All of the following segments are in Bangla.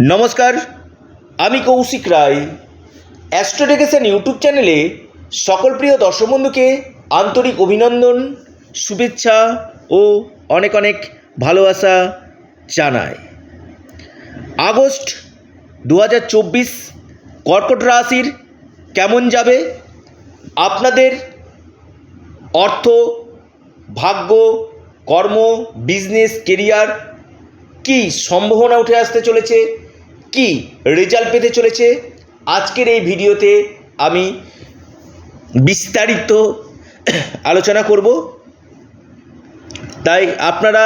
নমস্কার, আমি কৌশিক রায়। অ্যাস্ট্রোডেকেশন ইউটিউব চ্যানেলে সকল প্রিয় দর্শক বন্ধুকে আন্তরিক অভিনন্দন, শুভেচ্ছা ও অনেক অনেক ভালোবাসা জানায় আগস্ট দু হাজার চব্বিশ কর্কট রাশির কেমন যাবে? আপনাদের অর্থ, ভাগ্য, কর্ম, বিজনেস, কেরিয়ার কি সম্ভাবনা উঠে আসতে চলেছে? কি রেজাল্ট পেতে চলেছে? আজকের এই ভিডিওতে আমি বিস্তারিত আলোচনা করব। তাই আপনারা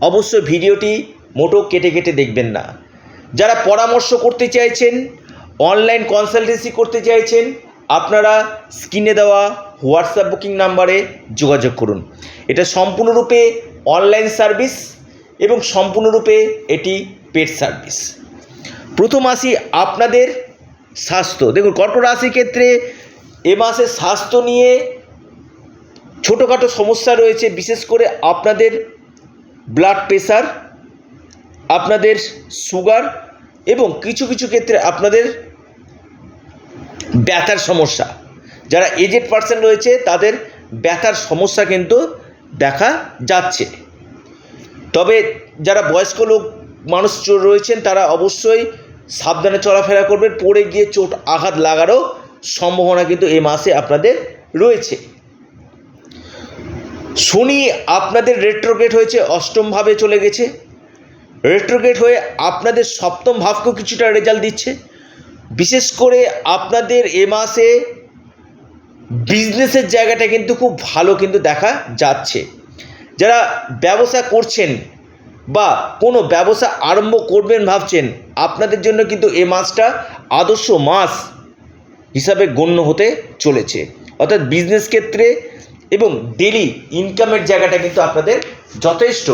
অবশ্যই ভিডিওটি মোটো কেটে কেটে দেখবেন না। যারা পরামর্শ করতে চাইছেন, অনলাইন কনসালটেন্সি করতে চাইছেন, আপনারা স্ক্রিনে দেওয়া হোয়াটসঅ্যাপ বুকিং নাম্বারে যোগাযোগ করুন। এটা সম্পূর্ণরূপে অনলাইন সার্ভিস। এবং সম্পূর্ণরূপে এটি পেড সার্ভিস প্রথম আসি আপনাদের স্বাস্থ্য। দেখুন, কর্কট রাশির ক্ষেত্রে এ মাসে স্বাস্থ্য নিয়ে ছোটোখাটো সমস্যা রয়েছে, বিশেষ করে আপনাদের ব্লাড প্রেশার আপনাদের সুগার এবং কিছু কিছু ক্ষেত্রে আপনাদের ব্যথার সমস্যা। যারা এজেড পার্সন রয়েছে, তাদের ব্যথার সমস্যা কিন্তু দেখা যাচ্ছে। তবে যারা বয়স্ক লোক, মানুষ রয়েছেন, তারা অবশ্যই সাবধানে চলাফেরা করবেন। পড়ে গিয়ে চোট আঘাত লাগারও সম্ভাবনা কিন্তু এ মাসে আপনাদের রয়েছে। শনি, আপনাদের রেট্রোগেট হয়েছে, অষ্টম ভাবে চলে গেছে। রেট্রোগেট হয়ে আপনাদের সপ্তম ভাবকেও কিছুটা রেজাল্ট দিচ্ছে। বিশেষ করে আপনাদের এ মাসে বিজনেসের জায়গাটা কিন্তু খুব ভালো কিন্তু দেখা যাচ্ছে। যারা ব্যবসা করছেন বা কোনো ব্যবসা আরম্ভ করবেন ভাবছেন, আপনাদের জন্য কিন্তু এ মাসটা আদর্শ মাস হিসাবে গণ্য হতে চলেছে। অর্থাৎ বিজনেস ক্ষেত্রে এবং ডেলি ইনকামের জায়গাটা কিন্তু আপনাদের যথেষ্ট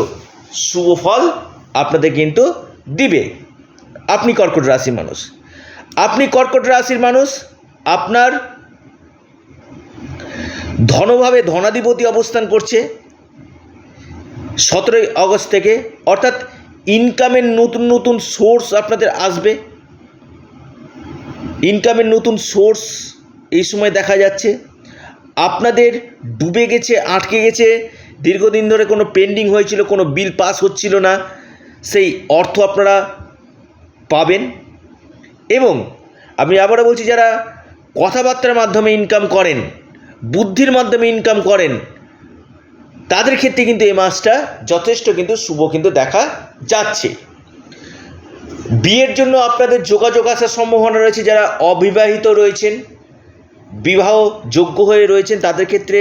শুভ ফল আপনাদের কিন্তু দিবে। আপনি কর্কট রাশির মানুষ। আপনি কর্কট রাশির মানুষ, আপনার ধনভাবে ধনাধিপতি অবস্থান করছে সতেরোই আগস্ট থেকে, অর্থাৎ ইনকামের নতুন নতুন সোর্স আপনাদের আসবে। ইনকামের নতুন সোর্স এই সময় দেখা যাচ্ছে। আপনাদের ডুবে গেছে, আটকে গেছে, দীর্ঘদিন ধরে কোনো পেন্ডিং হয়েছিল, কোনো বিল পাস হচ্ছিল না, সেই অর্থ আপনারা পাবেন। এবং আমি আবারও বলছি, যারা কথাবার্তার মাধ্যমে ইনকাম করেন, বুদ্ধির মাধ্যমে ইনকাম করেন তাদের ক্ষেত্রে কিন্তু এই মাসটা যথেষ্ট কিন্তু শুভ কিন্তু দেখা যাচ্ছে। বিয়ের জন্য আপনাদের যোগাযোগ আসার সম্ভাবনা রয়েছে, যারা অবিবাহিত রয়েছেন বিবাহ যোগ্য হয়ে রয়েছেন, তাদের ক্ষেত্রে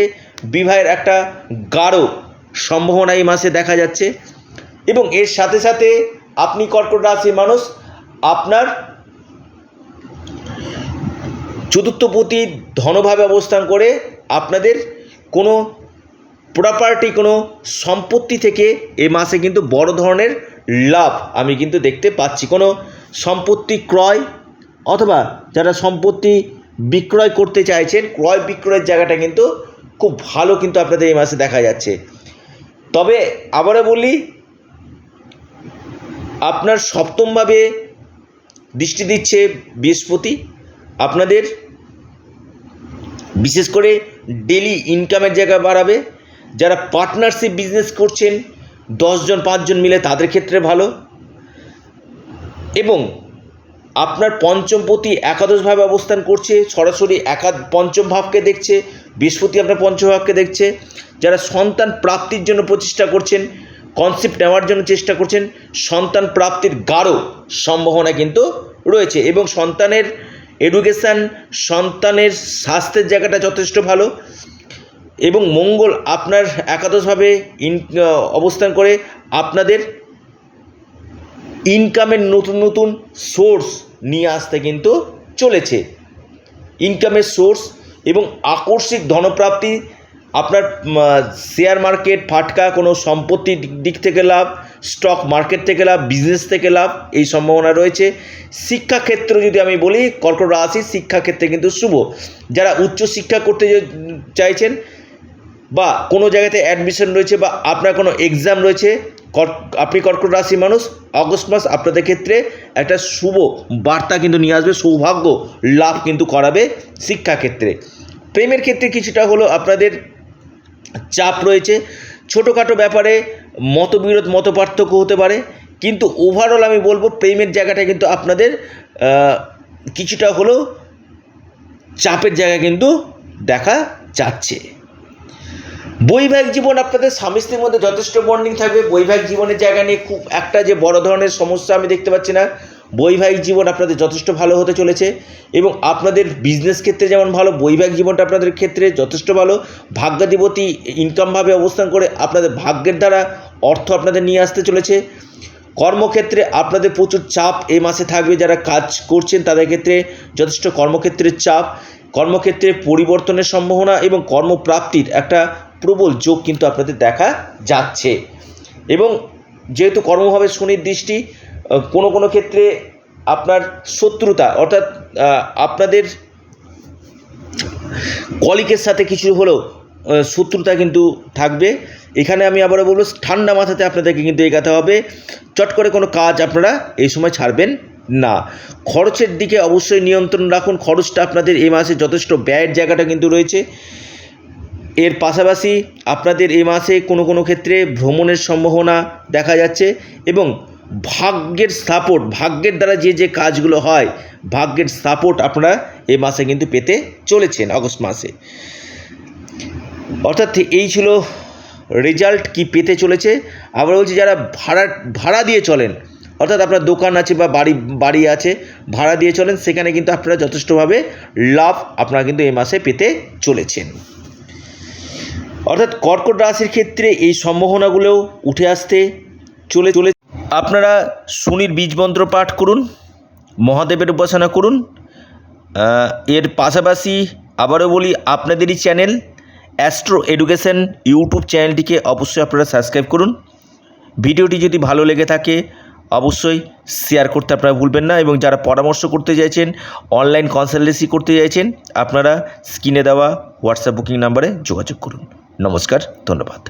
বিবাহের একটা গাঢ় সম্ভাবনা এই মাসে দেখা যাচ্ছে। এবং এর সাথে সাথে আপনি কর্কট রাশির মানুষ, আপনার চতুর্থপতি ধনভাবে অবস্থান করে আপনাদের কোনো প্রপার্টি কোনো সম্পত্তি থেকে এ মাসে কিন্তু বড় ধরনের লাভ আমি কিন্তু দেখতে পাচ্ছি। কোনো সম্পত্তি ক্রয় অথবা যারা সম্পত্তি বিক্রয় করতে চাইছেন, ক্রয় বিক্রয়ের জায়গাটা কিন্তু খুব ভালো কিন্তু আপনাদের এই মাসে দেখা যাচ্ছে। তবে আবারও বলি, আপনার সপ্তমভাবে দৃষ্টি দিচ্ছে বৃহস্পতি। আপনাদের বিশেষ করে ডেলি ইনকামের জায়গা বাড়াবে। যারা পার্টনারশিপ বিজনেস করছেন, দশজন, পাঁচজন মিলে তাদের ক্ষেত্রে ভালো। এবং আপনার পঞ্চমপতি একাদশভাবে অবস্থান করছে, সরাসরি একাদ, পঞ্চম ভাবকে দেখছে, বৃহস্পতি আপনার পঞ্চম ভাবকে দেখছে। যারা সন্তান প্রাপ্তির জন্য প্রচেষ্টা করছেন কনসেপ্ট নেওয়ার জন্য চেষ্টা করছেন, সন্তান প্রাপ্তির গাঢ় সম্ভাবনা কিন্তু রয়েছে। এবং সন্তানের এডুকেশান সন্তানের স্বাস্থ্যের জায়গাটা যথেষ্ট ভালো। এবং মঙ্গল আপনার একাদশভাবে ইন অবস্থান করে আপনাদের ইনকামের নতুন নতুন সোর্স নিয়ে আসতে কিন্তু চলেছে। ইনকামের সোর্স এবং আকস্মিক ধনপ্রাপ্তি, আপনার শেয়ার মার্কেট ফাটকা, কোনো সম্পত্তির দিক- থেকে লাভ স্টক মার্কেট থেকে লাভ বিজনেস থেকে লাভ, এই সম্ভাবনা রয়েছে। শিক্ষাক্ষেত্র যদি আমি বলি, কর্কট রাশি শিক্ষাক্ষেত্রে কিন্তু শুভ। যারা উচ্চ শিক্ষা করতে চাইছেন বা কোনো জায়গাতে অ্যাডমিশন রয়েছে বা আপনার কোনো এক্সাম রয়েছে আপনি কর্কট রাশি মানুষ অগস্ট মাস আপনাদের ক্ষেত্রে একটা শুভ বার্তা কিন্তু নিয়ে আসবে, সৌভাগ্য লাভ কিন্তু করাবে শিক্ষাক্ষেত্রে। প্রেমের ক্ষেত্রে কিছুটা হলো আপনাদের চাপ রয়েছে, ছোটোখাটো ব্যাপারে মতবিরোধ মত পার্থক্য হতে পারে, কিন্তু ওভারঅল আমি বলব প্রেমের জায়গাটা কিন্তু আপনাদের কিছুটা হলেও চাপের জায়গা কিন্তু দেখা যাচ্ছে। বৈবাহিক জীবন আপনাদের স্বামী স্ত্রীর মধ্যে যথেষ্ট বন্ডিং থাকবে। বৈবাহিক জীবনের জায়গা নিয়ে খুব একটা যে বড় ধরনের সমস্যা আমি দেখতে পাচ্ছি না। বৈবাহিক জীবন আপনাদের যথেষ্ট ভালো হতে চলেছে এবং আপনাদের বিজনেস ক্ষেত্রে যেমন ভালো, বৈবাহিক জীবনটা আপনাদের ক্ষেত্রে যথেষ্ট ভালো। ভাগ্যাধিপতি ইনকামভাবে অবস্থান করে আপনাদের ভাগ্যের দ্বারা অর্থ আপনাদের নিয়ে আসতে চলেছে। কর্মক্ষেত্রে আপনাদের প্রচুর চাপ এই মাসে থাকবে। যারা কাজ করছেন তাদের ক্ষেত্রে যথেষ্ট কর্মক্ষেত্রের চাপ। কর্মক্ষেত্রে পরিবর্তনের সম্ভাবনা এবং কর্মপ্রাপ্তির একটা প্রবল যোগ কিন্তু আপনাদের দেখা যাচ্ছে। এবং যেহেতু কর্মভাবে শনির দৃষ্টি কোনো কোনো ক্ষেত্রে আপনার শত্রুতা, অর্থাৎ আপনাদের কলিকের সাথে কিছু হলেও শত্রুতা কিন্তু থাকবে। এখানে আমি আবারও বলব, ঠান্ডা মাথাতে আপনাদেরকে কিন্তু এগাতে হবে। চট করে কোনো কাজ আপনারা এই সময় ছাড়বেন না। খরচের দিকে অবশ্যই নিয়ন্ত্রণ রাখুন। খরচটা আপনাদের এই মাসে যথেষ্ট ব্যয়ের জায়গাটা কিন্তু রয়েছে। এর পাশাপাশি আপনাদের এই মাসে কোনো কোনো ক্ষেত্রে ভ্রমণের সম্ভাবনা দেখা যাচ্ছে এবং ভাগ্যের সাপোর্ট ভাগ্যের দ্বারা যে যে কাজগুলো হয়, ভাগ্যের সাপোর্ট আপনারা এই মাসে কিন্তু পেতে চলেছেন, আগস্ট মাসে। অর্থাৎ এই ছিল রেজাল্ট কি পেতে চলেছে। আবার বলছি যারা ভাড়া ভাড়া দিয়ে চলেন, অর্থাৎ আপনার দোকান আছে বা বাড়ি বাড়ি আছে, ভাড়া দিয়ে চলেন, সেখানে কিন্তু আপনারা যথেষ্টভাবে লাভ আপনারা কিন্তু এই মাসে পেতে চলেছেন। অর্থাৎ কর্কট রাশির ক্ষেত্রে এই সম্ভাবনাগুলোও উঠে আসতে চলে চলে আপনারা শনির বীজ মন্ত্র পাঠ করুন, মহাদেবের উপাসনা করুন। এর পাশাপাশি আবারও বলি, আপনাদেরই চ্যানেল অ্যাস্ট্রো এডুকেশন ইউটিউব চ্যানেলটিকে অবশ্যই আপনারা সাবস্ক্রাইব করুন। ভিডিওটি যদি ভালো লেগে থাকে, অবশ্যই শেয়ার করতে আপনারা ভুলবেন না এবং যারা পরামর্শ করতে চাইছেন, অনলাইন কনসালটেন্সি করতে চাইছেন, আপনারা স্ক্রিনে দেওয়া হোয়াটসঅ্যাপ বুকিং নাম্বারে যোগাযোগ করুন। নমস্কার ধন্যবাদ।